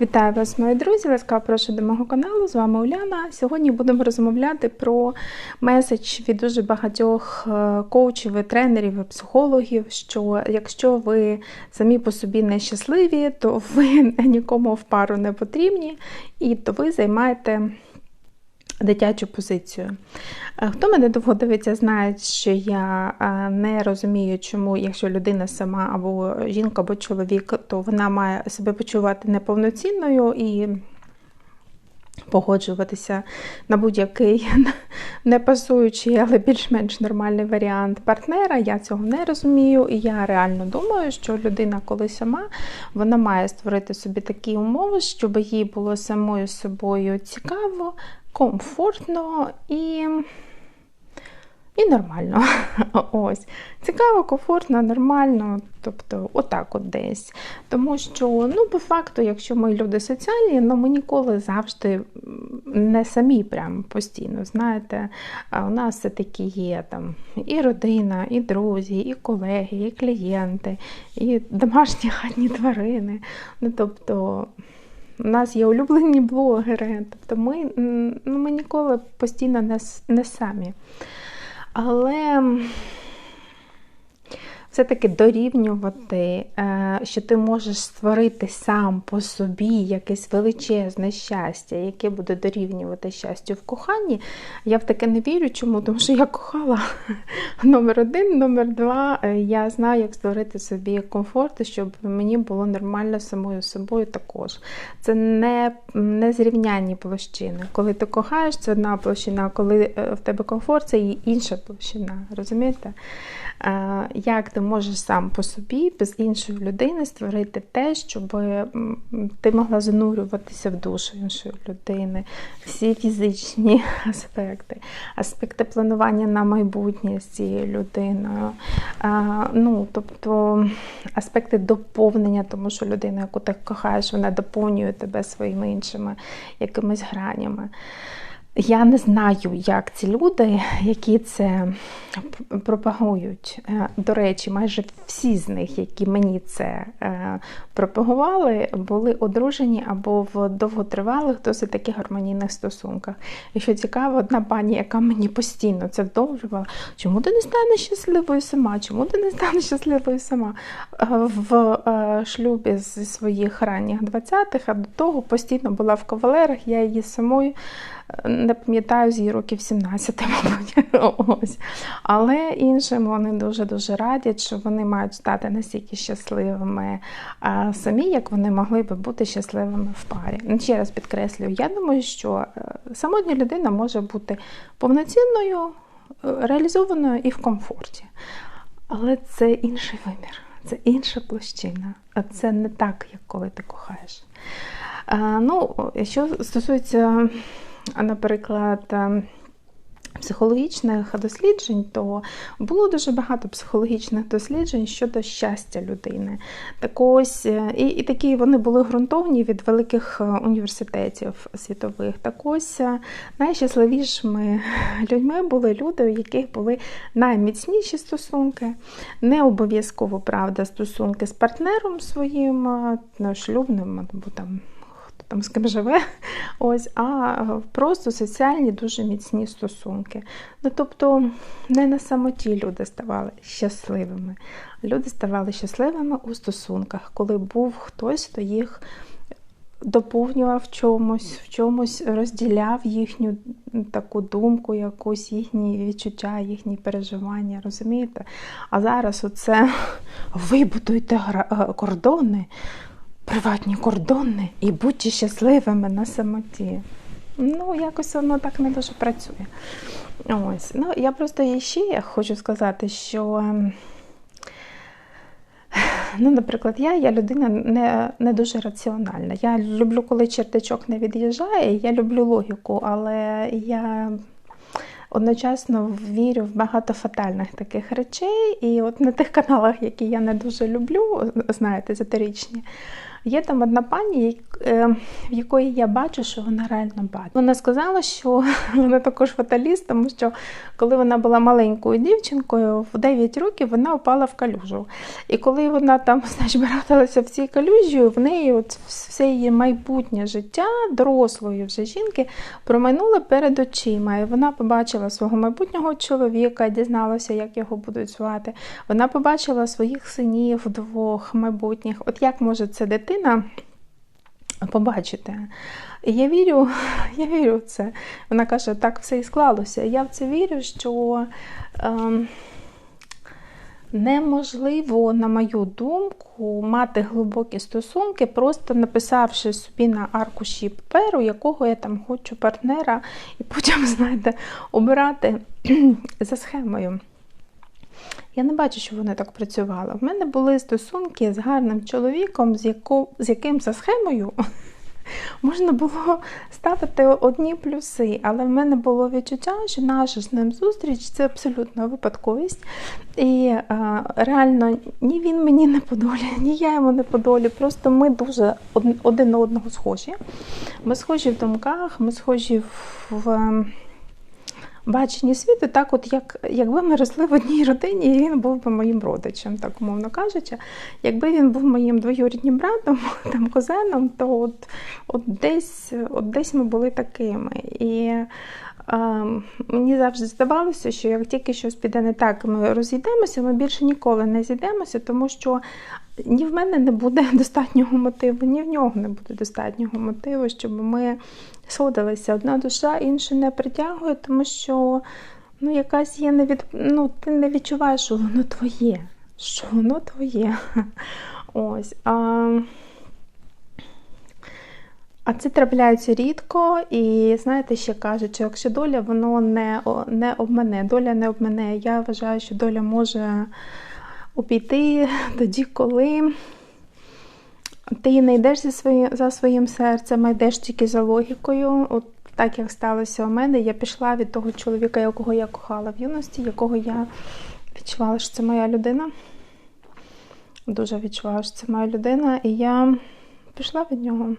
Вітаю вас, мої друзі! Ласкаво прошу до мого каналу. З вами Уляна. Сьогодні будемо розмовляти про меседж від дуже багатьох е, коучів, і тренерів, і психологів. Що якщо ви самі по собі нещасливі, то ви нікому в пару не потрібні, і то ви займаєте дитячу позицію. Е, хто мене довго дивиться, знає, що я е, не розумію, чому, якщо людина сама або жінка, або чоловік, то вона має себе почувати неповноцінною і погоджуватися на будь-який не пасуючий, але більш-менш нормальний варіант партнера. Я цього не розумію, і я реально думаю, що людина, коли сама, вона має створити собі такі умови, щоб їй було самою собою цікаво комфортно і і нормально. Ось. Цікаво, комфортно, нормально, тобто отак от десь. Тому що, ну, по факту, якщо ми люди соціальні, ну ми ніколи завжди не самі прям постійно. знаєте, У нас все-таки є там і родина, і друзі, і колеги, і клієнти, і домашні хатні тварини. Ну, тобто, у нас є улюблені блогери, тобто ми ну, ми ніколи постійно не, не самі. Але все-таки дорівнювати, е, що ти можеш створити сам по собі якесь величезне щастя, яке буде дорівнювати щастю в коханні. Я в таке не вірю. Чому? Тому що я кохала номер один, номер два. Е, я знаю, як створити собі комфорт, щоб мені було нормально самою собою також. Це не не зрівнянні площини. Коли ти кохаєш, це одна площина, коли е, в тебе комфорт, це інша площина. Розумієте? Як ти можеш сам по собі, без іншої людини створити те, щоб ти могла занурюватися в душу іншої людини, всі фізичні аспекти, аспекти планування на майбутнє з цією людиною. Ну, Тобто аспекти доповнення, тому що людина, яку ти кохаєш, вона доповнює тебе своїми іншими якимись гранями. Я не знаю, як ці люди, які це пропагують. Е, до речі, майже всі з них, які мені це е, пропагували, були одружені або в довготривалих, досить таких гармонійних стосунках. І що цікаво, одна пані, яка мені постійно це вдовжувала, чому ти не станеш щасливою сама? Чому ти не станеш щасливою сама? Е, в шлюбі зі своїх ранніх 20-х, а до того постійно була в кавалерах, я її самою не пам'ятаю з її років 17, мабуть. Ось. Але іншим вони дуже-дуже радять, що вони мають стати настільки щасливими самі, як вони могли би бути щасливими в парі. Ну, ще раз підкреслюю, я думаю, що е, самотня людина може бути повноцінною, е, реалізованою і в комфорті. Але це інший вимір, це інша площина. А це не так, як коли ти кохаєш. А, ну, Що стосується наприклад, ем, психологічних досліджень, то було дуже багато психологічних досліджень щодо щастя людини. Так ось, е, І і такі вони були ґрунтовні від великих е, університетів світових. Так ось е, найщасливішими людьми були люди, у яких були найміцніші стосунки, не обов'язково правда, стосунки з партнером своїм, шлюбним або там там з ким живе, ось, а просто соціальні дуже міцні стосунки. Ну, Тобто не на самоті люди ставали щасливими. Люди ставали щасливими у стосунках, коли був хтось, хто їх доповнював в чомусь, в чомусь розділяв їхню таку думку, якусь їхні відчуття, їхні переживання, розумієте? А зараз оце вибудуйте кордони приватні кордони і будьте щасливими на самоті. Ну, якось воно так не дуже працює. Ось. Ну, Я просто ще хочу сказати, що, ем, ну, наприклад, я я людина не не дуже раціональна. Я люблю, коли чертичок не від'їжджає, я люблю логіку, але я одночасно вірю в багато фатальних таких речей. І от на тих каналах, які я не дуже люблю, знаєте, езотеричні, Є там одна пані, е, в якої я бачу, що вона реально бачить. Вона сказала, що вона також фаталіст, тому що коли вона була маленькою дівчинкою, в 9 років вона впала в калюжу. І коли вона там значить, бараталася в цій калюжі, в неї от все її майбутнє життя дорослої вже жінки промайнуло перед очима. І вона побачила свого майбутнього чоловіка, дізналася, як його будуть звати. Вона побачила своїх синів двох майбутніх. От як може ця дитина побачити? І я вірю, я вірю в це. Вона каже, так все і склалося. Я в це вірю, що. Ем, Неможливо, на мою думку, мати глибокі стосунки, просто написавши собі на аркуші паперу, якого я там хочу партнера, і потім, знаєте, обирати за схемою. Я не бачу, що вони так працювали. В мене були стосунки з гарним чоловіком, з, яко, з яким за схемою можна було ставити одні плюси, але в мене було відчуття, що наша з ним зустріч це абсолютна випадковість. І а, реально ні він мені не подолі, ні я йому не подолі. Просто ми дуже один одного схожі. Ми схожі в думках, ми схожі в баченні світу, так от як якби ми росли в одній родині, і він був би моїм родичем, так умовно кажучи. Якби він був моїм двоюріднім братом, там козеном, то от от, десь от десь ми були такими. І мені завжди здавалося, що як тільки щось піде не так, ми розійдемося, ми більше ніколи не зійдемося, тому що ні в мене не буде достатнього мотиву, ні в нього не буде достатнього мотиву, щоб ми сходилися. Одна душа інша не притягує, тому що ну, якась є невід... ну, ти не відчуваєш, що воно твоє. Що воно твоє. Ось. А... А це трапляється рідко, і знаєте, ще кажуть, що якщо доля воно не не обмане, доля не обмане. Я вважаю, що доля може обійти тоді, коли ти не йдеш за своїм, за своїм серцем, а йдеш тільки за логікою. От так як сталося у мене, я пішла від того чоловіка, якого я кохала в юності, якого я відчувала, що це моя людина. Дуже відчувала, що це моя людина, і я пішла від нього.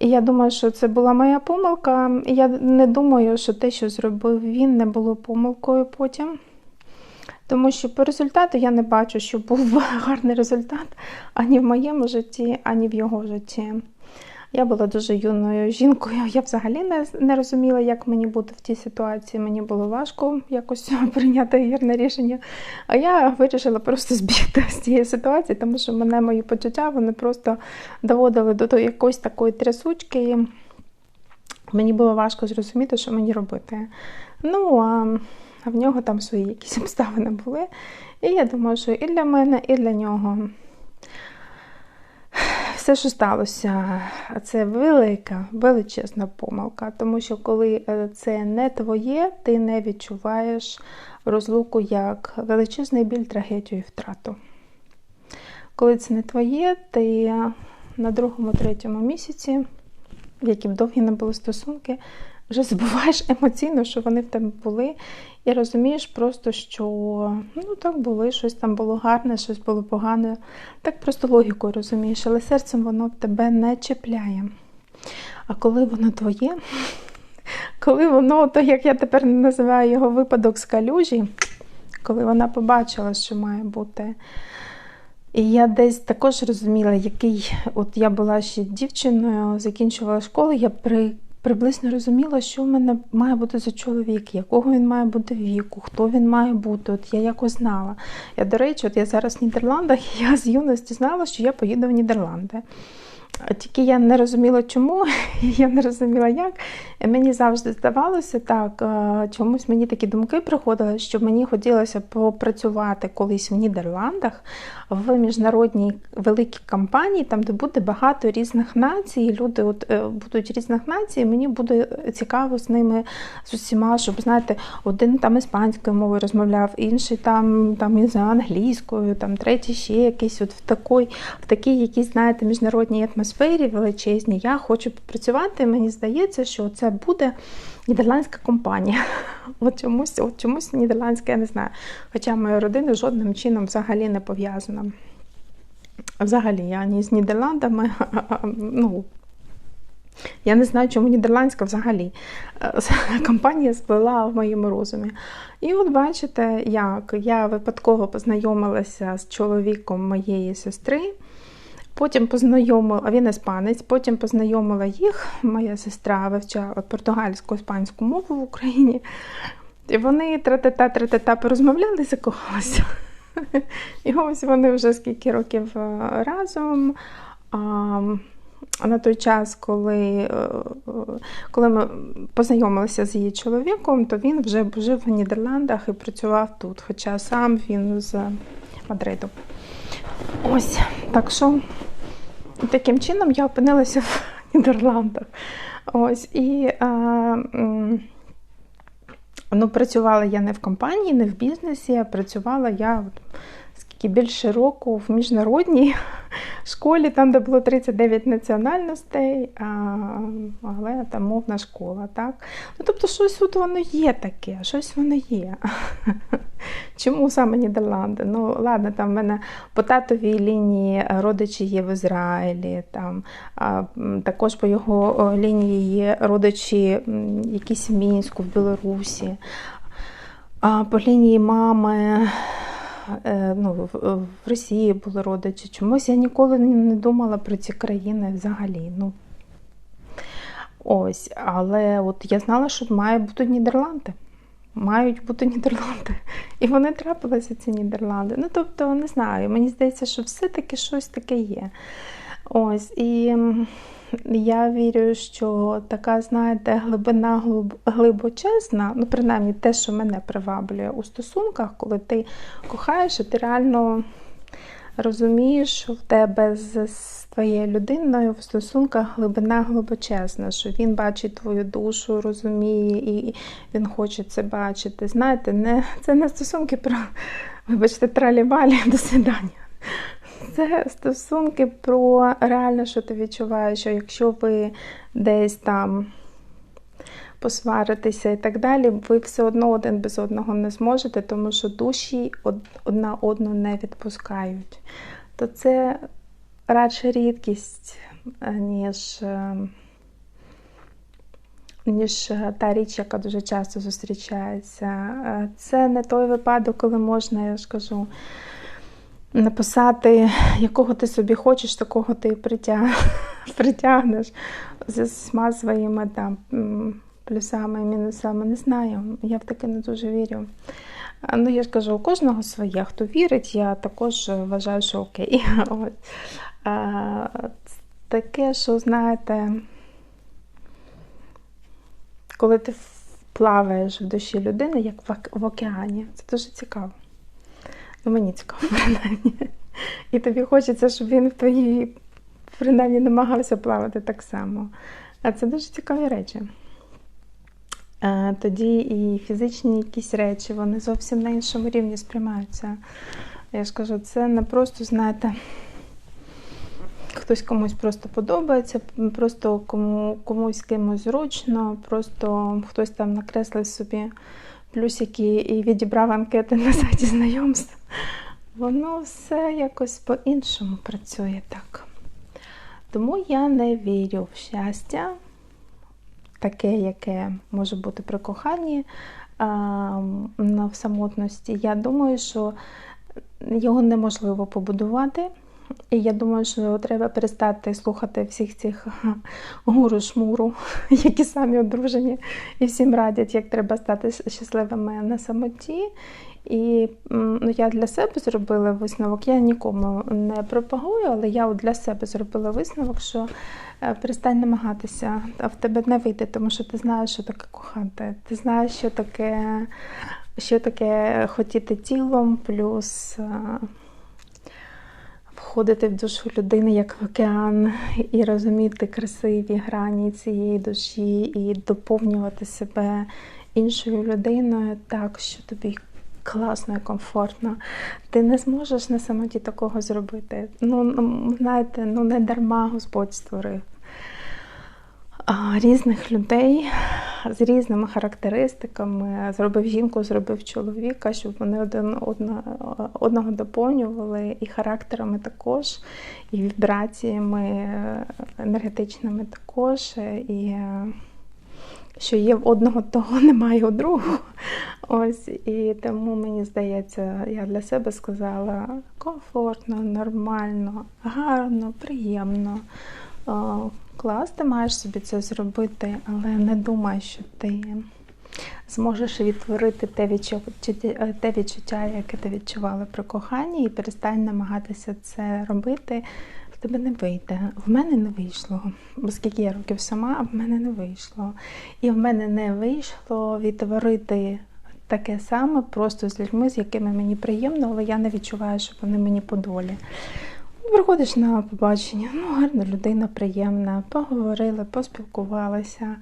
І я думаю, що це була моя помилка. Я не думаю, що те, що зробив він, не було помилкою потім. Тому що по результату я не бачу, що був гарний результат ані в моєму житті, ані в його житті. Я була дуже юною жінкою. Я взагалі не не розуміла, як мені бути в тій ситуації. Мені було важко якось прийняти вірне рішення. А я вирішила просто збігти з цієї ситуації, тому що мене мої почуття вони просто доводили до якоїсь такої трясучки. Мені було важко зрозуміти, що мені робити. Ну, а в нього там свої якісь обставини були. І я думаю, що і для мене, і для нього все, що сталося, це велика, величезна помилка, тому що коли е, це не твоє, ти не відчуваєш розлуку як величезний біль, трагедію і втрату. Коли це не твоє, ти на другому, третьому місяці, в які б довгі не були стосунки, вже забуваєш емоційно, що вони в тебе були, і розумієш просто, що ну так було, щось там було гарне, щось було погане. Так просто логікою розумієш, але серцем воно тебе не чіпляє. А коли воно твоє, коли воно, то як я тепер називаю його випадок з калюжі, коли вона побачила, що має бути. І я десь також розуміла, який от я була ще дівчиною, закінчувала школу, я при приблизно розуміла, що в мене має бути за чоловік, якого він має бути віку, хто він має бути. От я якось знала. Я, до речі, от я зараз в Нідерландах, я з юності знала, що я поїду в Нідерланди. Тільки я не розуміла, чому, я не розуміла, як. Мені завжди здавалося так, е, чомусь мені такі думки приходили, що мені хотілося попрацювати колись в Нідерландах в міжнародній великій компанії, там де буде багато різних націй. Люди от, е, будуть різних націй, мені буде цікаво з ними з усіма, щоб знаєте, один там іспанською мовою розмовляв, інший там там із англійською, там третій ще якийсь от в такій, в такій якійсь, знаєте, міжнародній атмосфері величезній. Я хочу попрацювати. Мені здається, що це буде нідерландська компанія. От чомусь, от чомусь нідерландська, я не знаю. Хоча моя родина жодним чином взагалі не пов'язана. Взагалі, ані з Нідерландами, ну, я не знаю, чому нідерландська взагалі компанія сплила в моєму розумі. І от бачите, як я випадково познайомилася з чоловіком моєї сестри. Потім познайомила, а він іспанець, потім познайомила їх. Моя сестра вивчала португальську іспанську мову в Україні. І вони тра-та-та, тра-та-та порозмовляли, закохалися. І ось вони вже скільки років е, разом. А на той час, коли е, коли ми познайомилися з її чоловіком, то він вже жив в Нідерландах і працював тут, хоча сам він з Мадриду. Ось, так що таким чином я опинилася в Нідерландах. Ось, і а, ну, працювала я не в компанії, не в бізнесі, а працювала я скільки більше року в міжнародній школі, там, де було 39 національностей, але там мовна школа. так? Ну, Тобто, щось от воно є таке, щось воно є. Чому саме Нідерланди? Ну, ладно, там в мене по татовій лінії родичі є в Ізраїлі, там, а, також по його лінії є родичі якісь в Мінську, в Білорусі. А по лінії мами ну, в Росії були родичі. Чомусь я ніколи не думала про ці країни взагалі. Ну, Ось, Але от я знала, що має бути Нідерланди. Мають бути Нідерланди. І вони трапилися, ці Нідерланди. Ну, тобто, не знаю, мені здається, що все-таки щось таке є. Ось, і я вірю, що така, знаєте, глибина глибочезна, ну, принаймні те, що мене приваблює у стосунках, коли ти кохаєш, і ти реально розумієш, що в тебе з твоєю людиною в стосунках глибина глибочезна, що він бачить твою душу, розуміє, і він хоче це бачити. Знаєте, не, це не стосунки про, вибачте, тралівалі до свидання. Це стосунки про реально, що ти відчуваєш, що якщо ви десь там посваритеся і так далі, ви все одно один без одного не зможете, тому що душі одна одну не відпускають. То це радше рідкість, е, ніж е, ніж та річ, яка дуже часто зустрічається. Е, це не той випадок, коли можна, я ж кажу написати, якого ти собі хочеш, такого ти притягнеш зі всіма своїми там, плюсами і мінусами. Не знаю. Я в таке не дуже вірю. Ну, я ж кажу, у кожного своє. Хто вірить, я також вважаю, що окей. Таке, що, знаєте, коли ти плаваєш в душі людини, як в океані, це дуже цікаво. Ну, мені цікаво, принаймні. І тобі хочеться, щоб він в твоїй принаймні намагався плавати так само. А це дуже цікаві речі. Тоді і фізичні якісь речі, вони зовсім на іншому рівні сприймаються. Я ж кажу, це не просто, знаєте, хтось комусь просто подобається, просто кому, комусь кимось зручно, просто хтось там накреслив собі плюсики і відібрав анкети на сайті знайомств. Воно все якось по-іншому працює так. Тому я не вірю в щастя, таке, яке може бути при коханні в самотності. Я думаю, що його неможливо побудувати. І я думаю, що треба перестати слухати всіх цих гуру-шмуру, які самі одружені, і всім радять, як треба стати щасливими на самоті. І ну, я для себе зробила висновок. Я нікому не пропагую, але я для себе зробила висновок, що е, перестань намагатися, а в тебе не вийде, тому що ти знаєш, що таке кохати. Ти знаєш, що таке, що таке хотіти тілом, плюс. Входити в душу людини як в океан, і розуміти красиві грані цієї душі, і доповнювати себе іншою людиною так, що тобі класно і комфортно. Ти не зможеш на самоті такого зробити. Ну, знаєте, ну не дарма Господь створив різних людей з різними характеристиками, зробив жінку, зробив чоловіка, щоб вони один одна, одного доповнювали, і характерами також, і вібраціями енергетичними також. і що є в одного, того немає у другого. Ось, І тому мені здається, я для себе сказала комфортно, нормально, гарно, приємно. Клас, ти маєш собі це зробити, але не думай, що ти зможеш відтворити те відчуття, те відчуття, яке ти відчувала при коханні, і перестань намагатися це робити тебе не вийде. В мене не вийшло. Оскільки я років сама, а в мене не вийшло. І в мене не вийшло відтворити таке саме просто з людьми, з якими мені приємно, але я не відчуваю, що вони мені по долі. Приходиш на побачення, ну, гарна людина, приємна, поговорили, поспілкувалися.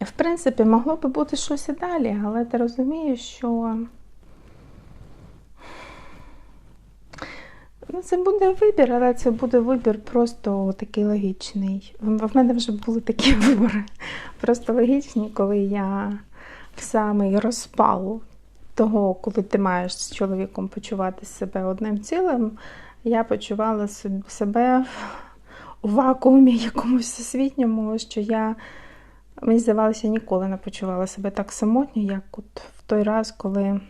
В принципі, могло би бути щось і далі, але ти розумієш, що Ну, Це буде вибір, але це буде вибір просто такий логічний. В мене вже були такі вибори, просто логічні, коли я в самий розпал того, коли ти маєш з чоловіком почувати себе одним цілим, я почувала себе у вакуумі якомусь всесвітньому, що я, мені здавалося, ніколи не почувала себе так самотньо, як от в той раз, коли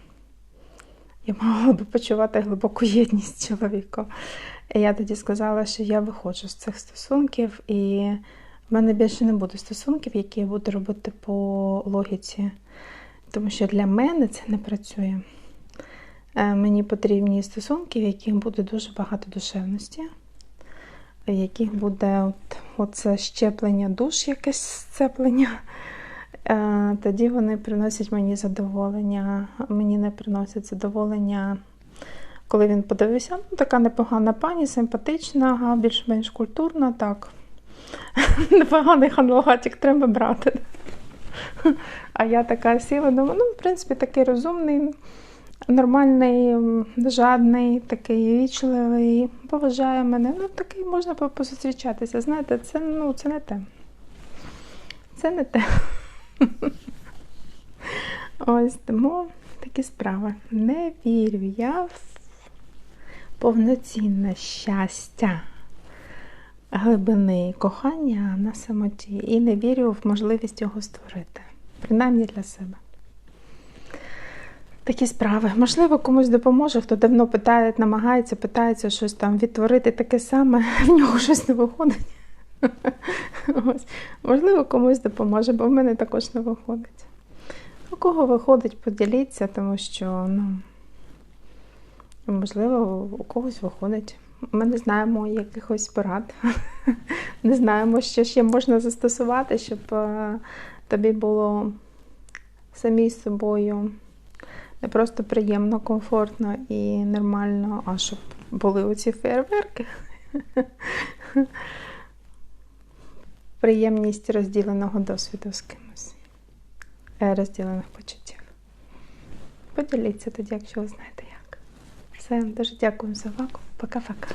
я мала би почувати глибоку єдність з чоловіком. І я тоді сказала, що я виходжу з цих стосунків, і в мене більше не буде стосунків, які я буду робити по логіці. Тому що для мене це не працює. Е, мені потрібні стосунки, в яких буде дуже багато душевності, в яких буде от, оце щеплення душ, якесь сцеплення. Е, тоді вони приносять мені задоволення. Мені не приносять задоволення, коли він подивився, ну, така непогана пані, симпатична, більш-менш культурна, так. Непоганий ханлогатик треба брати. А я така сіла, думаю, ну, в принципі, такий розумний, нормальний, жадний, такий вічливий, поважає мене. Ну, такий можна позустрічатися. Знаєте, це ну, це не те. Це не те. Ось тому такі справи. Не вірю я в повноцінне щастя, глибини кохання на самоті. І не вірю в можливість його створити. Принаймні для себе. Такі справи. Можливо, комусь допоможе, хто давно питає, намагається, питається щось там відтворити таке саме, в нього щось не виходить. Ось. Можливо, комусь допоможе, бо в мене також не виходить. У кого виходить, поділіться, тому що, ну, можливо, у когось виходить. Ми не знаємо якихось порад, не знаємо, що ще можна застосувати, щоб е, тобі було самій з собою не просто приємно, комфортно і нормально, а щоб були оці фейерверки приємність розділеного досвіду з кимось, е, розділених почуттів. Поділіться тоді, якщо ви знаєте. Все, дуже дякую за увагу. Пока-пока.